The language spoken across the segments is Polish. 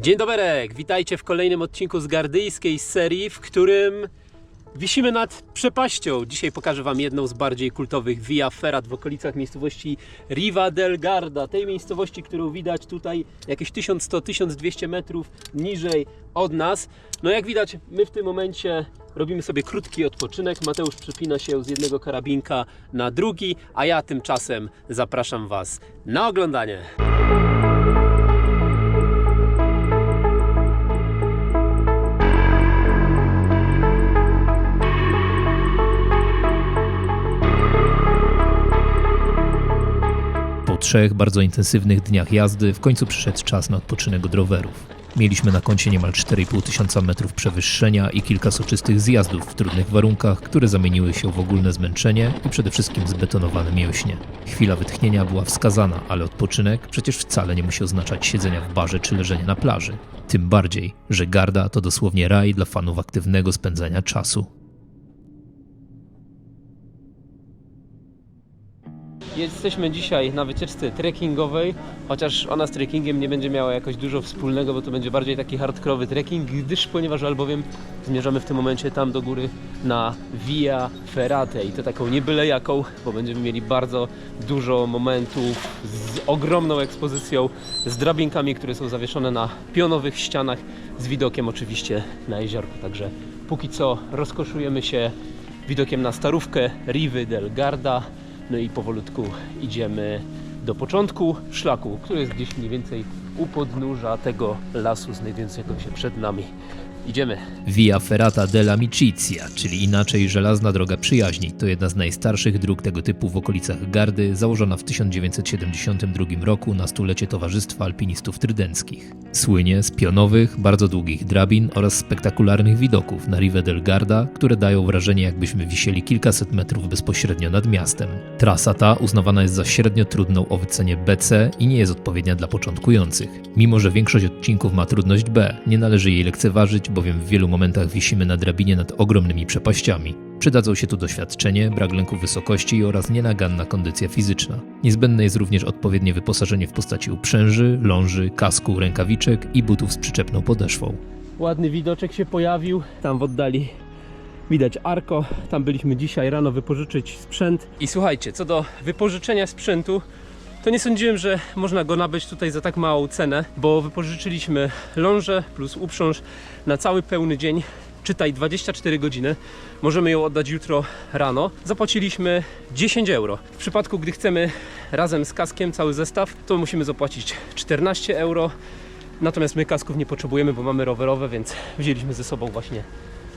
Dzień doberek, witajcie w kolejnym odcinku z gardyjskiej serii, w którym wisimy nad przepaścią. Dzisiaj pokażę Wam jedną z bardziej kultowych Via Ferrat w okolicach miejscowości Riva del Garda, tej miejscowości, którą widać tutaj jakieś 1100-1200 metrów niżej od nas. No jak widać, my w tym momencie robimy sobie krótki odpoczynek. Mateusz przypina się z jednego karabinka na drugi, a ja tymczasem zapraszam Was na oglądanie. Trzech bardzo intensywnych dniach jazdy w końcu przyszedł czas na odpoczynek od rowerów. Mieliśmy na koncie niemal 4,5 tysiąca metrów przewyższenia i kilka soczystych zjazdów w trudnych warunkach, które zamieniły się w ogólne zmęczenie i przede wszystkim zbetonowane mięśnie. Chwila wytchnienia była wskazana, ale odpoczynek przecież wcale nie musi oznaczać siedzenia w barze czy leżenia na plaży. Tym bardziej, że Garda to dosłownie raj dla fanów aktywnego spędzania czasu. Jesteśmy dzisiaj na wycieczce trekkingowej, chociaż ona z trekkingiem nie będzie miała jakoś dużo wspólnego, bo to będzie bardziej taki hardkorowy trekking, gdyż ponieważ albowiem zmierzamy w tym momencie tam do góry na Via Ferrate i to taką nie byle jaką, bo będziemy mieli bardzo dużo momentów z ogromną ekspozycją, z drabinkami, które są zawieszone na pionowych ścianach, z widokiem oczywiście na jeziorko, także póki co rozkoszujemy się widokiem na starówkę Rivy del Garda, no i powolutku idziemy do początku szlaku, który jest gdzieś mniej więcej u podnóża tego lasu znajdującego się przed nami. Idziemy. Via Ferrata della Amicizia, czyli inaczej Żelazna Droga Przyjaźni, to jedna z najstarszych dróg tego typu w okolicach Gardy, założona w 1972 roku na stulecie Towarzystwa Alpinistów Trydenckich. Słynie z pionowych, bardzo długich drabin oraz spektakularnych widoków na Rive del Garda, które dają wrażenie jakbyśmy wisieli kilkaset metrów bezpośrednio nad miastem. Trasa ta uznawana jest za średnio trudną o wycenie BC i nie jest odpowiednia dla początkujących. Mimo, że większość odcinków ma trudność B, nie należy jej lekceważyć, bowiem w wielu momentach wisimy na drabinie nad ogromnymi przepaściami. Przydadzą się tu doświadczenie, brak lęku wysokości oraz nienaganna kondycja fizyczna. Niezbędne jest również odpowiednie wyposażenie w postaci uprzęży, ląży, kasku, rękawiczek i butów z przyczepną podeszwą. Ładny widoczek się pojawił. Tam w oddali widać Arko. Tam byliśmy dzisiaj rano wypożyczyć sprzęt. I słuchajcie, co do wypożyczenia sprzętu, to nie sądziłem, że można go nabyć tutaj za tak małą cenę, bo wypożyczyliśmy lążę plus uprząż na cały pełny dzień. Czytaj 24 godziny. Możemy ją oddać jutro rano. Zapłaciliśmy 10 euro. W przypadku, gdy chcemy razem z kaskiem cały zestaw, to musimy zapłacić 14 euro. Natomiast my kasków nie potrzebujemy, bo mamy rowerowe, więc wzięliśmy ze sobą właśnie,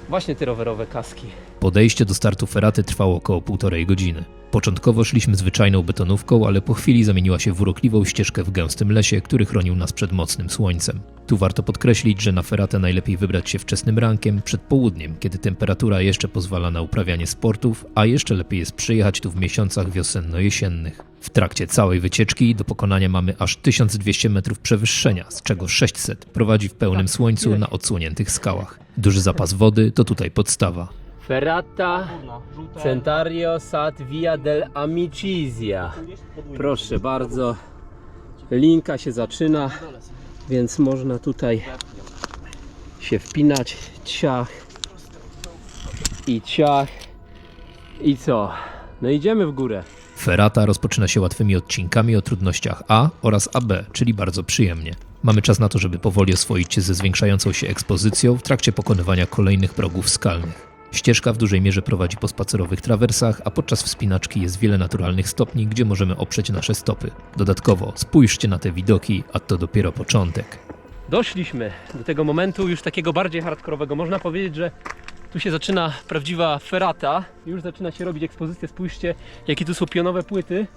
właśnie te rowerowe kaski. Podejście do startu feraty trwało około półtorej godziny. Początkowo szliśmy zwyczajną betonówką, ale po chwili zamieniła się w urokliwą ścieżkę w gęstym lesie, który chronił nas przed mocnym słońcem. Tu warto podkreślić, że na feratę najlepiej wybrać się wczesnym rankiem, przed południem, kiedy temperatura jeszcze pozwala na uprawianie sportów, a jeszcze lepiej jest przyjechać tu w miesiącach wiosenno-jesiennych. W trakcie całej wycieczki do pokonania mamy aż 1200 metrów przewyższenia, z czego 600 prowadzi w pełnym słońcu na odsłoniętych skałach. Duży zapas wody to tutaj podstawa. Ferrata Centario Sat Via del Amicizia. Proszę bardzo. Linka się zaczyna, więc można tutaj się wpinać. Ciach i ciach. I co? No idziemy w górę. Ferrata rozpoczyna się łatwymi odcinkami o trudnościach A oraz AB, czyli bardzo przyjemnie. Mamy czas na to, żeby powoli oswoić się ze zwiększającą się ekspozycją w trakcie pokonywania kolejnych progów skalnych. Ścieżka w dużej mierze prowadzi po spacerowych trawersach, a podczas wspinaczki jest wiele naturalnych stopni, gdzie możemy oprzeć nasze stopy. Dodatkowo spójrzcie na te widoki, a to dopiero początek. Doszliśmy do tego momentu już takiego bardziej hardkorowego. Można powiedzieć, że tu się zaczyna prawdziwa ferata. Już zaczyna się robić ekspozycja. Spójrzcie, jakie tu są pionowe płyty.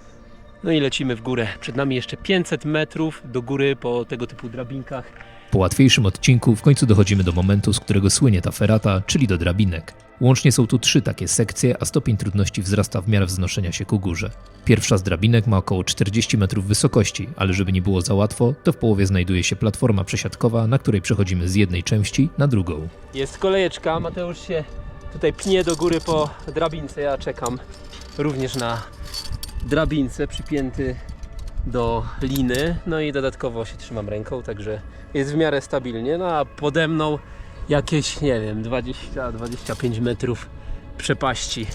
No i lecimy w górę. Przed nami jeszcze 500 metrów do góry po tego typu drabinkach. Po łatwiejszym odcinku w końcu dochodzimy do momentu, z którego słynie ta ferata, czyli do drabinek. Łącznie są tu trzy takie sekcje, a stopień trudności wzrasta w miarę wznoszenia się ku górze. Pierwsza z drabinek ma około 40 metrów wysokości, ale żeby nie było za łatwo, to w połowie znajduje się platforma przesiadkowa, na której przechodzimy z jednej części na drugą. Jest kolejeczka. Mateusz się tutaj pnie do góry po drabince. Ja czekam również na drabince, przypięty do liny, no i dodatkowo się trzymam ręką, także jest w miarę stabilnie, no a pode mną jakieś, nie wiem, 20-25 metrów przepaści.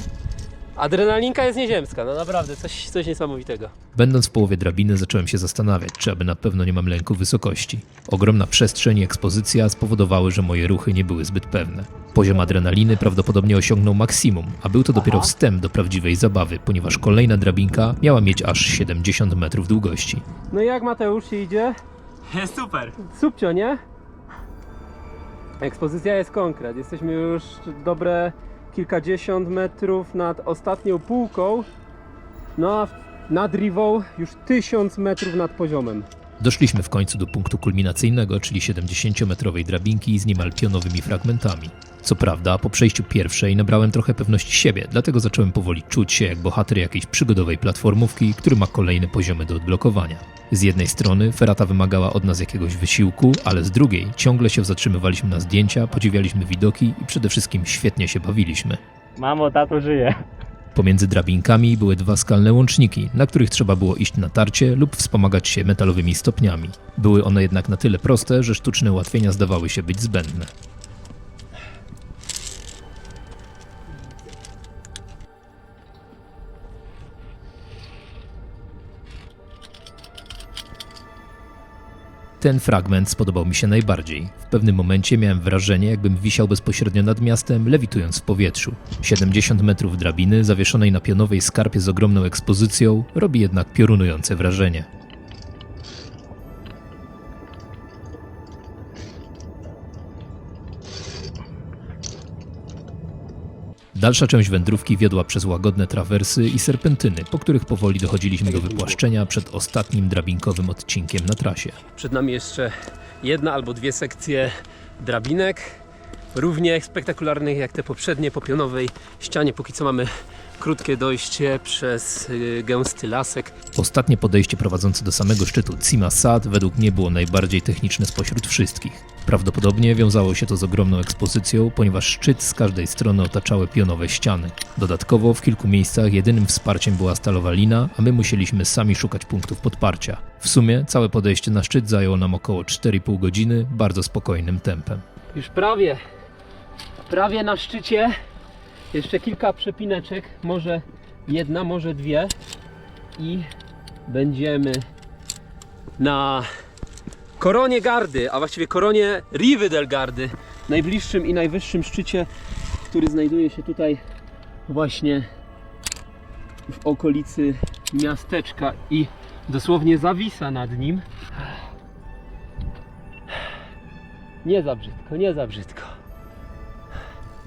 Adrenalinka jest nieziemska, no naprawdę, coś, coś niesamowitego. Będąc w połowie drabiny zacząłem się zastanawiać, czy aby na pewno nie mam lęku wysokości. Ogromna przestrzeń i ekspozycja spowodowały, że moje ruchy nie były zbyt pewne. Poziom adrenaliny prawdopodobnie osiągnął maksimum, a był to dopiero Aha. wstęp do prawdziwej zabawy, ponieważ kolejna drabinka miała mieć aż 70 metrów długości. No i jak Mateusz się idzie? Jest super. Subcio, nie? Ekspozycja jest konkret. Jesteśmy już dobre kilkadziesiąt metrów nad ostatnią półką. No a nad Rivą już tysiąc metrów nad poziomem. Doszliśmy w końcu do punktu kulminacyjnego, czyli 70-metrowej drabinki z niemal pionowymi fragmentami. Co prawda, po przejściu pierwszej nabrałem trochę pewności siebie, dlatego zacząłem powoli czuć się jak bohater jakiejś przygodowej platformówki, który ma kolejne poziomy do odblokowania. Z jednej strony ferata wymagała od nas jakiegoś wysiłku, ale z drugiej ciągle się zatrzymywaliśmy na zdjęcia, podziwialiśmy widoki i przede wszystkim świetnie się bawiliśmy. Mamo, tato żyje. Pomiędzy drabinkami były dwa skalne łączniki, na których trzeba było iść na tarcie lub wspomagać się metalowymi stopniami. Były one jednak na tyle proste, że sztuczne ułatwienia zdawały się być zbędne. Ten fragment spodobał mi się najbardziej. W pewnym momencie miałem wrażenie, jakbym wisiał bezpośrednio nad miastem, lewitując w powietrzu. 70 metrów drabiny, zawieszonej na pionowej skarpie z ogromną ekspozycją, robi jednak piorunujące wrażenie. Dalsza część wędrówki wiodła przez łagodne trawersy i serpentyny, po których powoli dochodziliśmy do wypłaszczenia przed ostatnim drabinkowym odcinkiem na trasie. Przed nami jeszcze jedna albo dwie sekcje drabinek, równie spektakularnych jak te poprzednie po pionowej ścianie. Póki co mamy krótkie dojście przez y, gęsty lasek. Ostatnie podejście prowadzące do samego szczytu Cima Sad według mnie było najbardziej techniczne spośród wszystkich. Prawdopodobnie wiązało się to z ogromną ekspozycją, ponieważ szczyt z każdej strony otaczały pionowe ściany. Dodatkowo w kilku miejscach jedynym wsparciem była stalowa lina, a my musieliśmy sami szukać punktów podparcia. W sumie całe podejście na szczyt zajęło nam około 4,5 godziny bardzo spokojnym tempem. Już prawie, prawie na szczycie. Jeszcze kilka przepineczek, może jedna, może dwie i będziemy na koronie Gardy, a właściwie koronie Riwy del Gardy, najbliższym i najwyższym szczycie, który znajduje się tutaj właśnie w okolicy miasteczka i dosłownie zawisa nad nim. Nie za brzydko, nie za brzydko.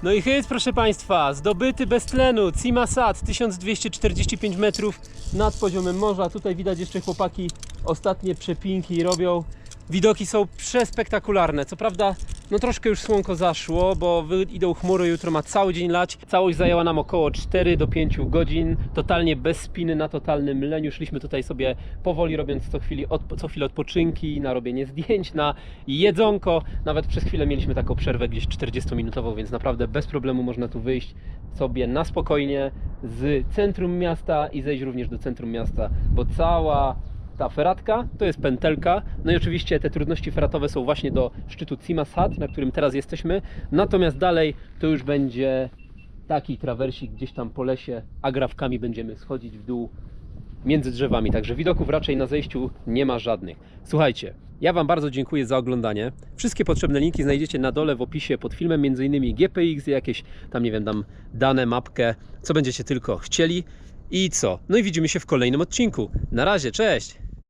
No i hit, proszę Państwa, zdobyty bez tlenu, Cima Sad, 1245 metrów nad poziomem morza. Tutaj widać jeszcze chłopaki ostatnie przepinki robią. Widoki są przespektakularne. Co prawda, no troszkę już słonko zaszło, bo idą chmury, jutro ma cały dzień lać. Całość zajęła nam około 4 do 5 godzin, totalnie bez spiny, na totalnym leniu. Szliśmy tutaj sobie powoli, robiąc co, chwili od, co chwilę odpoczynki, na robienie zdjęć, na jedzonko. Nawet przez chwilę mieliśmy taką przerwę gdzieś 40-minutową, więc naprawdę bez problemu można tu wyjść sobie na spokojnie z centrum miasta i zejść również do centrum miasta, bo cała ta feratka to jest pętelka. No i oczywiście te trudności feratowe są właśnie do szczytu Cima Sad, na którym teraz jesteśmy. Natomiast dalej to już będzie taki trawersik gdzieś tam po lesie, agrawkami będziemy schodzić w dół między drzewami, także widoków raczej na zejściu nie ma żadnych. Słuchajcie, ja Wam bardzo dziękuję za oglądanie. Wszystkie potrzebne linki znajdziecie na dole w opisie pod filmem, m.in. GPX, jakieś tam, nie wiem, tam dane, mapkę, co będziecie tylko chcieli. I co? No i widzimy się w kolejnym odcinku. Na razie, cześć!